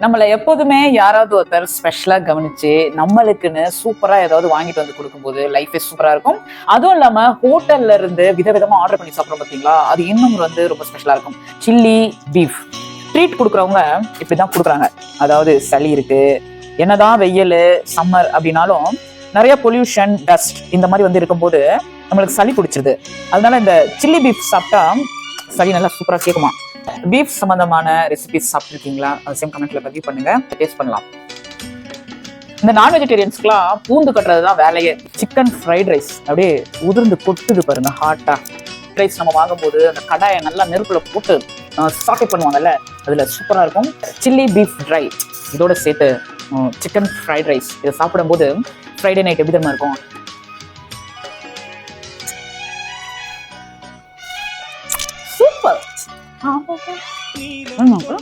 நம்மளை எப்போதுமே யாராவது ஒருத்தர் ஸ்பெஷலாக கவனிச்சு நம்மளுக்குன்னு சூப்பராக ஏதாவது வாங்கிட்டு வந்து கொடுக்கும்போது லைஃபே சூப்பராக இருக்கும். அதுவும் இல்லாமல் ஹோட்டல்ல இருந்து விதவிதமாக ஆர்டர் பண்ணி சாப்பிட்றோம் பார்த்தீங்களா? அது இன்னும் வந்து ரொம்ப ஸ்பெஷலாக இருக்கும். சில்லி பீஃப் ட்ரீட் கொடுக்குறவங்க இப்படி தான் கொடுக்குறாங்க. அதாவது சளி இருக்குது என்னதான் வெயில் சம்மர் அப்படின்னாலும் நிறைய பொல்யூஷன் டஸ்ட் இந்த மாதிரி வந்து இருக்கும்போது நம்மளுக்கு சளி பிடிச்சிருது. அதனால இந்த சில்லி பீஃப் சாப்பிட்டா சளி நல்லா சூப்பராக கேட்குமா பீஃப் சம்மந்தமான ரெசிபிஸ் சாப்பிட்டுருக்கீங்களா? அது சேம் கமெண்ட்ல பதிவு பண்ணுங்க. டேஸ்ட் பண்ணலாம். இந்த நான் வெஜிடேரியன்ஸ்க்குலாம் பூந்து கட்டுறது தான் வேலையே. சிக்கன் ஃப்ரைட் ரைஸ் அப்படியே உதிர்ந்து கொட்டுது பாருங்க ஹாட்டாக ரைஸ் நம்ம வாங்கும்போது அந்த கடாயை நல்லா நெருப்பில் போட்டு சாட்டை பண்ணுவாங்கல்ல அதுல சூப்பராக இருக்கும். சில்லி பீஃப் ட்ரை இதோட சேர்த்து சிக்கன் ஃப்ரைட் ரைஸ் இதை சாப்பிடும்போது ஃப்ரைடே நைட் எப்படி தெரியுமா இருக்கும்? 다 하고 얼마 안 걸려?